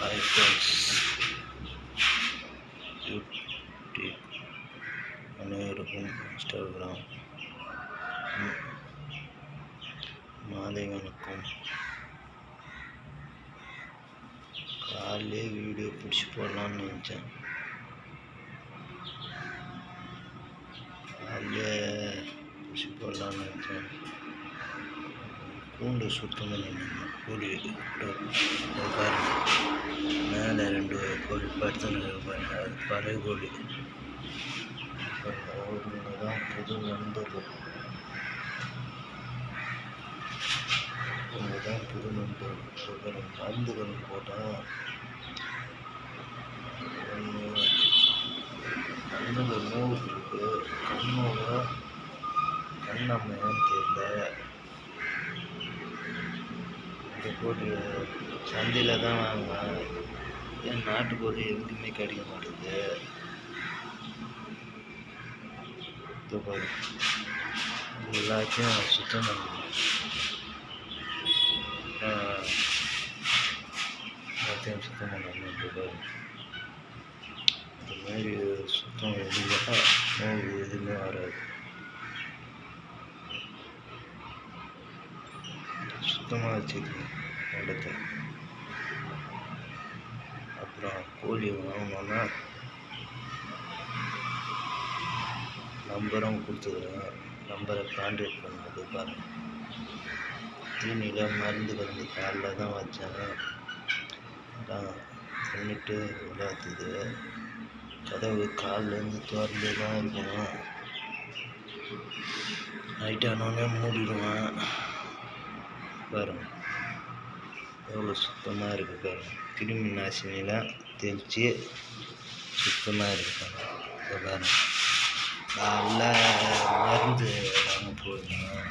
Hi YouTube அனைவருக்கும் Instagram ம், வணக்கம் காலையிலே வீடியோ பிடிச்சி போடலான்னு நினச்சேன். பூண்டு சுத்தம் கோழி பாருங்கள் மேலே ரெண்டு கோழி படுத்துன்னு பாருங்கள் அது பழைய கோழி. தான் புது நண்பர்கள். இவங்க தான் புது நண்பர்கள். சொல்கிறேன் மருந்துகள் போட்டால் கண்ணில் நோவு இருக்குது கண்ணோட கண்ணம்மையான்னு தெரியல. இந்த கோழி சந்தையில் தான் வாங்குவேன். ஏன் நாட்டுக்கோழி எங்கேயுமே கிடைக்க மாட்டேங்குது இதோ எல்லாத்தையும் சுத்தம் பண்ணணும் எல்லாத்தையும் சுத்தம் பண்ணணும் இதோ இந்த மாதிரி சுத்தம் எதுவும் எதுவுமே வராது. சுத்தமாக வச்சுக்கணும் இடத்த அப்புறம் கோழி வாங்கினோன்னா நம்பரும் கொடுத்துருவேன் நம்பரை கான்டாக்ட் பண்ணது பாருங்கள் தீனியில் மருந்து கலந்து காலில் தான் வச்சேன். அதான் பண்ணிட்டு விளையாடுது கதவு கால்லேருந்து திறந்து தான் இருக்கணும். நைட் ஆனோடனே மூடிடுவேன். பாருங்க. எவ்வளோ சுத்தமாக இருக்குது பாருங்க. கிருமி நாசினிலாம் தெளித்து சுத்தமாக இருக்குது பாருங்க. இதோ பாருங்க. காலைல மருந்து வாங்க போயிருந்தேன்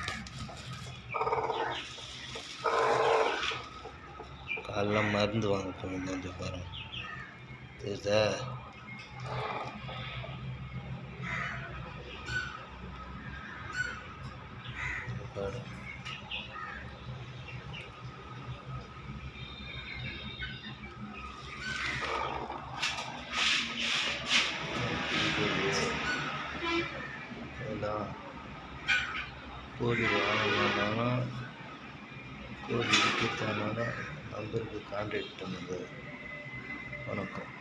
காலைல மருந்து வாங்க போகணும் கொஞ்சம் பாருங்க. தெரியுதா? இதோ கோடி எல்லாம் கோடி வாங்கணும்னாலும் நம்பருக்கு கான்டாக்ட் பண்ணுங்கள் வணக்கம்.